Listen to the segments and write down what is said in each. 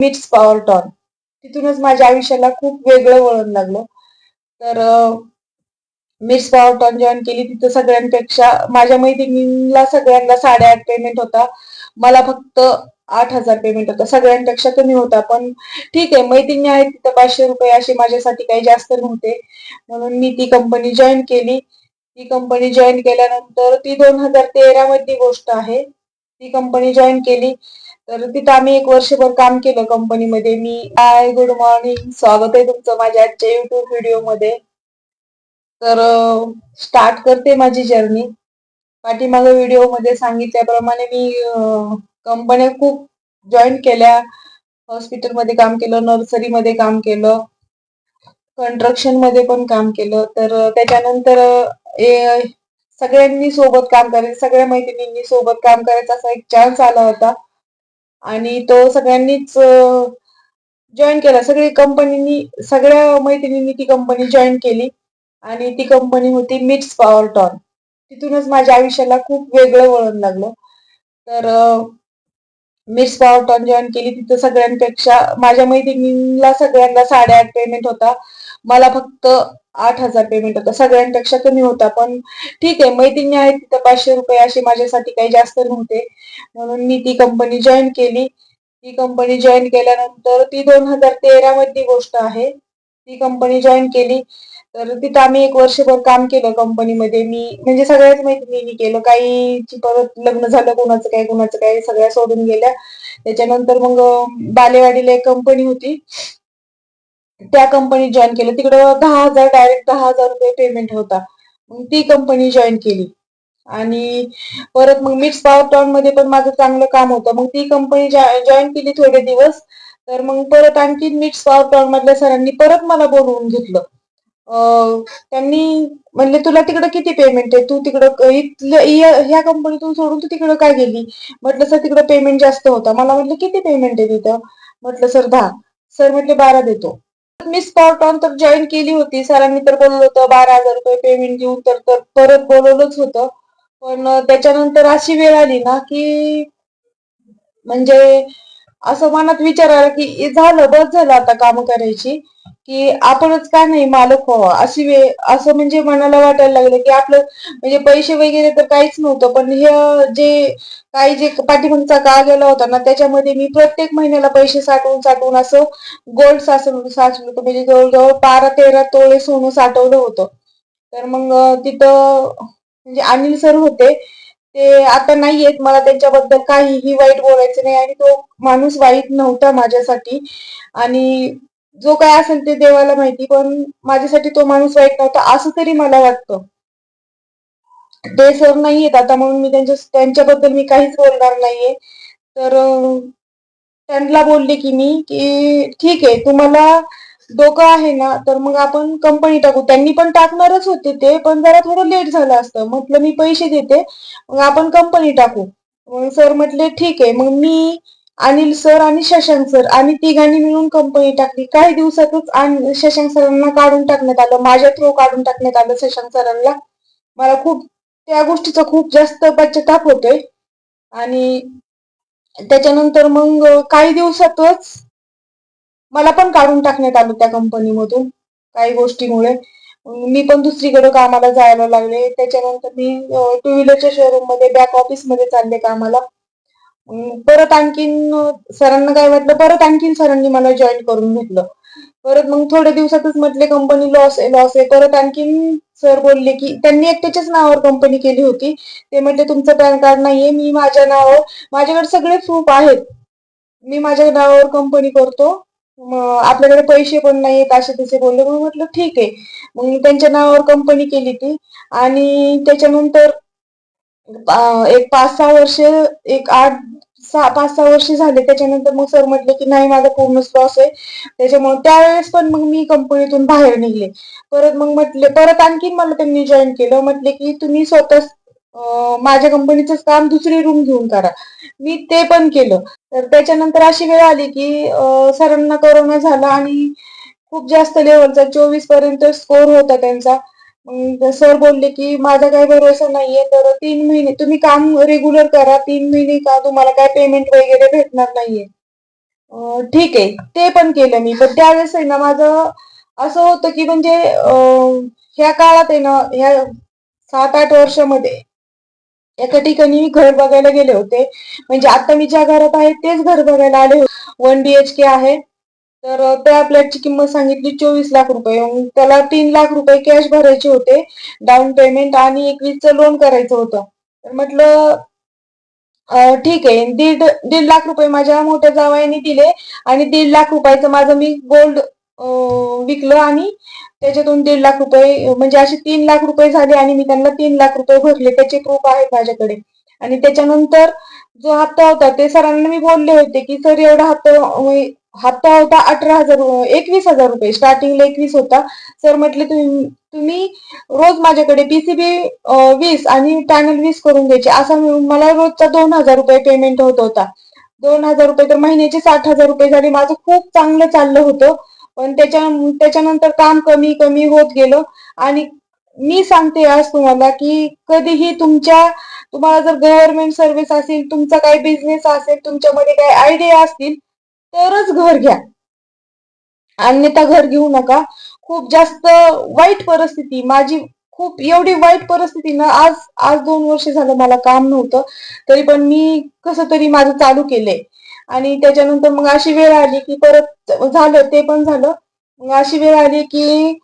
Midst power ton तिथूनच माझ्या आयुष्याला खूप वेगळं वळण लागलं. तर मिट्स पॉवर टॉन जॉईन केली. तिथं सगळ्यांपेक्षा माझ्या मैत्रिणींना सगळ्यांना साडेआठ पेमेंट होता. मला फक्त आठ हजार पेमेंट होता. सगळ्यांपेक्षा कमी होता. पण ठीक आहे मैत्रिणी आहेत तिथं पाचशे रुपये असे माझ्यासाठी काही जास्त नव्हते. म्हणून मी ती कंपनी जॉईन केली. ती कंपनी जॉईन केल्यानंतर ती दोन हजार तेरा मधली गोष्ट आहे. ती कंपनी जॉईन केली. तर तिथं आम्ही एक वर्षभर काम केलं कंपनीमध्ये मी हाय गुड मॉर्निंग स्वागत आहे तुमचं माझ्या आजच्या युट्यूब व्हिडिओमध्ये तर स्टार्ट करते माझी जर्नी पाठीमागं व्हिडिओमध्ये सांगितल्याप्रमाणे मी कंपन्या खूप जॉईन केल्या. हॉस्पिटलमध्ये काम केलं नर्सरीमध्ये काम केलं. कंस्ट्रक्शनमध्ये पण काम केलं. तर त्याच्यानंतर सगळ्यांनी सोबत काम करायचं सगळ्या मैत्रिणींनी सोबत काम करायचा असा एक चान्स आला होता. आणि तो सगळ्यांनीच जॉईन केला. सगळी कंपनीनी सगळ्या मैत्रिणींनी ती कंपनी जॉईन केली. आणि ती कंपनी होती मिट्स पॉवर टॉन तिथूनच माझ्या आयुष्याला खूप वेगळं वळण लागलं. तर मिट्स पॉवर टॉन जॉईन केली. तिथं सगळ्यांपेक्षा माझ्या मैत्रिणींना सगळ्यांना साडेआठ पेमेंट होता. मला फक्त आठ हजार पेमेंट होता. सगळ्यांपेक्षा कमी होता पण ठीक आहे मैत्रिणी आहेत तिथं पाचशे रुपये असे माझ्यासाठी काही जास्त नव्हते. म्हणून मी ती कंपनी जॉईन केली. ती कंपनी जॉईन केल्यानंतर ती दोन हजार तेरा मधली गोष्ट आहे. ती कंपनी जॉईन केली. तर तिथं आम्ही एक वर्षभर काम केलं कंपनीमध्ये मी म्हणजे सगळ्याच मैत्रिणींनी केलं. काही परत लग्न झालं कोणाचं काय कोणाचं काय सगळ्या सोडून गेल्या. त्याच्यानंतर मग बालेवाडीला एक कंपनी होती. त्या कंपनीत जॉईन केलं. तिकडं दहा हजार डायरेक्ट दहा हजार रुपये पेमेंट होता. मग ती कंपनी जॉईन केली. आणि परत मग मिक्स पॉवर टॉनमध्ये पण माझं चांगलं काम होतं. मग ती कंपनी जॉईन केली थोडे दिवस. तर मग परत आणखी मिक्स पॉवर टॉन मधल्या सरांनी परत मला बोलवून घेतलं. त्यांनी म्हणले तुला तिकडं किती पेमेंट आहे? तू तिकडं ह्या कंपनीतून सोडून तू तिकडं काय गेली? म्हटलं सर तिकडं पेमेंट जास्त होता. मला म्हटलं किती पेमेंट आहे तिथं? म्हटलं सर दहा. सर म्हटले बारा देतो. मी स्पॉट ऑन तर जॉईन केली होती. सरांनी तर बोललो होतं बारा हजार रुपये पेमेंट देऊन तर तर परत बोलवलंच होतं. पण त्याच्यानंतर अशी वेळ आली ना की म्हणजे असं मनात विचार आला की झालं बस झालं आता काम करायची की आपणच का नाही मालक व्हावा? अशी वेळ असं म्हणजे मनाला वाटायला लागलं की आपलं म्हणजे पैसे वगैरे तर काहीच नव्हतं पण हे जे काही जे पाठिंबाचा काळ गेला होता ना त्याच्यामध्ये मी प्रत्येक महिन्याला पैसे साठवून साठवून असं गोल्ड साचवलं साचलं होतं. म्हणजे जवळजवळ बारा तेरा तोळे सोनं साठवलं होतं. तर मग तिथं म्हणजे अनिल सर होते ते आता नाही आहेत मला त्यांच्याबद्दल काहीही वाईट बोलायचं नाही आणि तो माणूस वाईट नव्हता माझ्यासाठी. आणि जो काय असेल ते देवाला माहिती पण माझ्यासाठी तो माणूस वाईट नव्हता असं तरी मला वाटतं. ते सर नाहीयेत आता म्हणून मी त्यांच्या त्यांच्याबद्दल मी काहीच बोलणार नाहीये. तर त्यांना बोलले की मी की ठीक आहे तुम्हाला डोकं आहे ना तर मग आपण कंपनी टाकू. त्यांनी पण टाकणारच होते ते पण जरा थोडं लेट झालं असतं. म्हटलं मी पैसे देते मग आपण कंपनी टाकू. मग सर म्हटले ठीक आहे. मग मी अनिल सर आणि शशांक सर आणि तिघांनी मिळून कंपनी टाकली. काही दिवसातच शशांक सरांना काढून टाकण्यात आलं. माझ्या थ्रू काढून टाकण्यात आलं शशांक सरांना. मला खूप त्या गोष्टीचा खूप जास्त पश्चाताप होतोय. आणि त्याच्यानंतर मग काही दिवसातच मला पण काढून टाकण्यात आलं त्या कंपनीमधून काही गोष्टीमुळे. मी पण दुसरीकडे कामाला जायला लागले. त्याच्यानंतर मी टू व्हीलरच्या शोरूममध्ये बॅक ऑफिसमध्ये चालले कामाला. परत आणखीन सरांना काय वाटलं? परत आणखीन सरांनी मला जॉईन करून घेतलं. परत मग थोड्या दिवसातच म्हटले कंपनी लॉस आहे लॉस आहे. परत आणखीन सर बोलले की त्यांनी एकट्याच्याच नावावर कंपनी केली होती. ते म्हटले तुमचं पॅन कार्ड नाहीये मी माझ्या नावावर माझ्याकडे सगळे प्रूफ आहेत. मी माझ्या नावावर कंपनी करतो. आपल्याकडे पैसे पण नाहीत असे तसे बोलले. मग म्हटलं ठीक आहे. मग त्यांच्या नावावर कंपनी केली ती. आणि त्याच्यानंतर एक पाच सहा वर्ष एक आठ सहा पाच सहा वर्ष झाले. त्याच्यानंतर मग सर म्हटले की नाही माझा पूर्ण लॉस आहे. त्याच्यामुळे त्यावेळेस पण मग मी कंपनीतून बाहेर निघले. परत मग म्हटले परत आणखी मला त्यांनी जॉईन केलं. म्हटले की तुम्ही स्वतः माझ्या कंपनीचं काम दुसरी रूम घेऊन करा मी ते पण केलं. तर त्याच्यानंतर अशी वेळ आली की सरांना करोना झाला आणि खूप जास्त लेवलचा चोवीसपर्यंत स्कोर होता त्यांचा. सर बोलले की माझा काही भरोसा नाहीये तर तीन महिने तुम्ही काम रेग्युलर करा तीन महिने का तुम्हाला काय पेमेंट वगैरे भेटणार नाहीये? ठीक आहे ते पण केलं मी. पण त्यावेळेस आहे ना माझं असं होतं की म्हणजे ह्या काळात आहे ना ह्या सात आठ वर्षामध्ये एका ठिकाणी मी घर बघायला गेले होते. म्हणजे आता मी ज्या घरात आहे तेच घर बघायला आले होते. वन बी एच के आहे. तर त्या फ्लॅटची किंमत सांगितली चोवीस लाख रुपये. त्याला तीन लाख रुपये कॅश भरायचे होते. डाऊन पेमेंट आणि एकवीसचं लोन करायचं होतं. तर म्हटलं ठीक आहे. दीड दीड लाख रुपये माझ्या मोठ्या जावयाने दिले आणि दीड लाख रुपयाचं माझं मी गोल्ड विकलं आणि त्याच्यातून दीड लाख रुपये म्हणजे असे तीन लाख रुपये झाले आणि मी त्यांना तीन लाख रुपये भरले. त्याचे प्रूफ आहेत माझ्याकडे. आणि त्याच्यानंतर जो हप्ता होता ते सरांना मी बोलले होते की सर एवढा हप्ता हप्ता होता अठरा हजार एकवीस हजार रुपये. स्टार्टिंगला एकवीस होता. सर म्हटले तुम्ही तुम्ही रोज माझ्याकडे पीसीबी वीस आणि पॅनल वीस करून द्यायचे असा मला रोजचा दोन हजार रुपये पेमेंट होत होता. दोन हजार रुपये तर महिन्याचे साठ हजार रुपये झाले. माझं खूप चांगलं चाललं होतं. पण त्याच्या त्याच्यानंतर काम कमी कमी होत गेलं. आणि मी सांगते आज तुम्हाला की कधीही तुमच्या तुम्हाला जर गव्हर्नमेंट सर्व्हिस असेल तुमचा काही बिझनेस असेल तुमच्यामध्ये काही आयडिया असतील तरच घर घ्या. अन्यथा घर घेऊ नका. खूप जास्त वाईट परिस्थिती माझी खूप एवढी वाईट परिस्थिती ना आज आज दोन वर्ष झालं मला काम नव्हतं. तरी पण मी कसं तरी माझं चालू केलंय. आणि त्याच्यानंतर मग अशी वेळ आली की परत झालं ते पण झालं. मग अशी वेळ आली की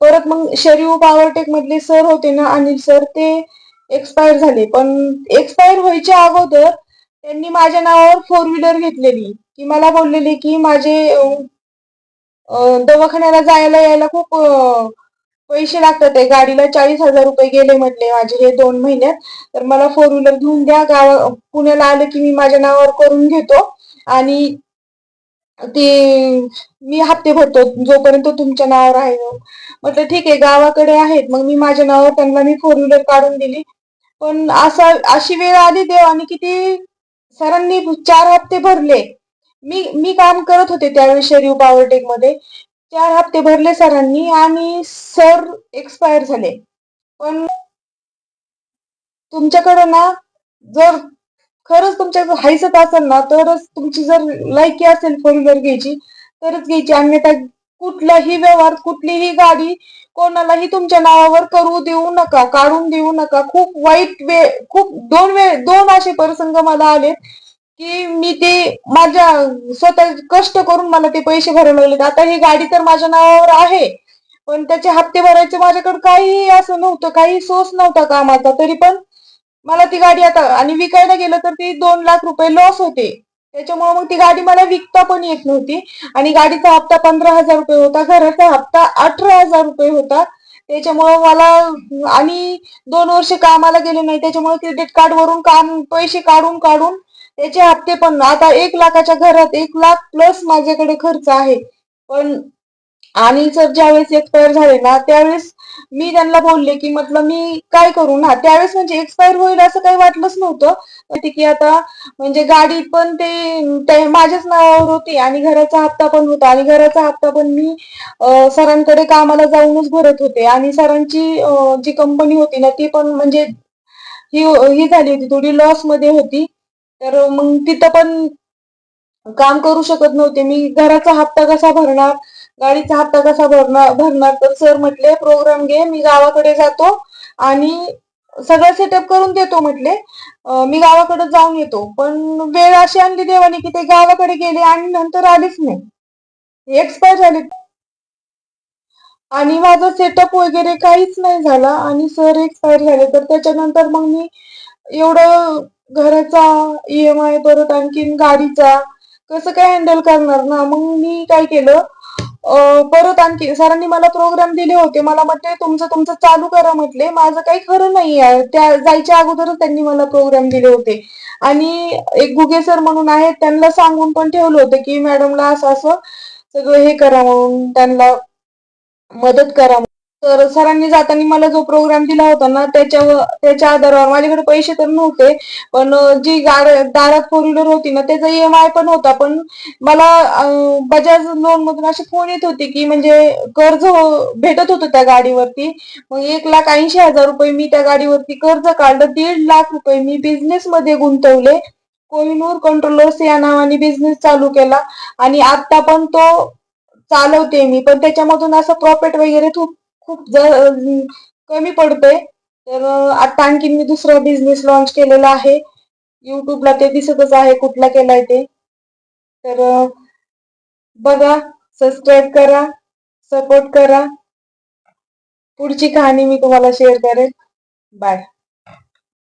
परत मग शरीव पॉवरटेक मधले सर होते ना अनिल सर ते एक्सपायर झाले. पण एक्सपायर व्हायच्या अगोदर त्यांनी माझ्या नावावर फोर व्हीलर घेतलेली. की मला बोललेले की माझे दवाखान्याला जायला यायला खूप पैसे लागतात आहे गाडीला चाळीस हजार रुपये गेले म्हटले माझे हे दोन महिन्यात. तर मला फोर व्हीलर घेऊन द्या. गाव पुण्याला आलं की मी माझ्या नावावर करून घेतो. आणि ते मी हप्ते भरतो जोपर्यंत तुमच्या नावावर आहे म्हटलं ठीक आहे गावाकडे आहेत. मग मी माझ्या नावावर त्यांना मी फोर व्हीलर काढून दिली. पण असा अशी वेळ आली देवानी की ती सरांनी चार हप्ते भरले. मी मी काम करत होते त्यावेळी शरीव पॉवरटेकमध्ये चार हप्ते भरले सरांनी आणि सर एक्सपायर झाले. पण तुमच्याकडे ना जर खरंच तुमच्या हायसत असेल ना तरच तुमची जर लायकी असेल फोर व्हीलर घ्यायची तरच घ्यायची. अन्यथा कुठलाही व्यवहार कुठलीही गाडी कोणालाही तुमच्या नावावर करू देऊ नका काढून देऊ नका. खूप वाईट वेळ खूप दोन वेळ दोन असे प्रसंग मला आलेत. की मी ते माझ्या स्वतः कष्ट करून मला ते पैसे भरायला लागले आता ही गाडी तर माझ्या नावावर आहे पण त्याचे हप्ते भरायचे माझ्याकडे काही असं नव्हतं काही सोर्स नव्हता कामाचा तरी पण मला ती गाडी आता आणि विकायला गेलं तर ती दोन लाख रुपये लॉस होते. त्याच्यामुळे मग ती गाडी मला विकता पण येत नव्हती आणि गाडीचा हप्ता पंधरा हजार रुपये होता घराचा हप्ता अठरा हजार रुपये होता. त्याच्यामुळे मला आणि दोन वर्ष कामाला गेले नाही त्याच्यामुळे क्रेडिट कार्ड वरून काम पैसे काढून काढून त्याचे हप्ते पण आता एक लाखाच्या घरात एक लाख प्लस माझ्याकडे खर्च आहे. पण आणि सर ज्यावेळेस एक्सपायर झाले ना त्यावेळेस मी त्यांना बोलले की म्हटलं मी काय करू ना? त्यावेळेस म्हणजे एक्सपायर होईल असं काही वाटलंच नव्हतं. की आता म्हणजे गाडी पण ते माझ्याच नावावर होती आणि घराचा हप्ता पण होता. आणि घराचा हप्ता पण मी सरांकडे कामाला जाऊनच भरत होते. आणि सरांची जी कंपनी होती ना ती पण म्हणजे ही ही झाली होती. थोडी लॉसमध्ये होती. तर मग तिथं पण काम करू शकत नव्हते. मी घराचा हप्ता कसा भरणार? गाडीचा हप्ता कसा भरणार? भरणार? तर सर म्हटले प्रोग्राम घे मी गावाकडे जातो आणि सगळं सेटअप करून देतो म्हटले. मी गावाकडे जाऊन येतो. पण वेळ अशी आणली देवाने की ते गावाकडे गेले आणि नंतर आलेच नाही. एक्सपायर झाले. आणि माझं सेटअप वगैरे काहीच नाही झाला आणि सर एक्सपायर झाले. तर त्याच्यानंतर मग मी एवढं घराचा ईएमआय परत आणखीन गाडीचा कसं काय हँडल करणार ना? मग मी काय केलं परत आणखी सरांनी मला प्रोग्राम दिले होते. मला म्हटले तुमचं तुमचं चालू करा म्हटले. माझं काही खरं नाही आहे. त्या जायच्या अगोदरच त्यांनी मला प्रोग्राम दिले होते. आणि एक गुगे सर म्हणून आहेत त्यांना सांगून पण ठेवलं होतं की मॅडमला असं असं सगळं हे करा म्हणून त्यांना मदत करा तर सरांनी जाताना मला जो प्रोग्राम दिला होता ना त्याच्यावर त्याच्या आधारावर माझ्याकडे पैसे तर नव्हते पण जी गाड दारात फोर व्हीलर होती ना त्याचा ई एम आय पण होता पण मला अं, बजाज लोन मधून असे फोन येत होते की म्हणजे कर्ज हो- भेटत होतं त्या गाडीवरती. मग एक लाख ऐंशी हजार रुपये मी त्या गाडीवरती कर्ज काढलं दीड लाख रुपये मी बिझनेस मध्ये गुंतवले. कोहिनूर कंट्रोलर्स या नावाने बिझनेस चालू केला आणि आता पण तो चालवते मी पण त्याच्यामधून असं प्रॉफिट वगैरे खूप खूप कमी पडतोय. तर आता आणखीन मी दुसरा बिझनेस लॉन्च केलेला आहे. युट्यूबला ते दिसतच आहे कुठला केलाय ते. तर बघा सबस्क्राईब करा सपोर्ट करा. पुढची कहाणी मी तुम्हाला शेअर करेन. बाय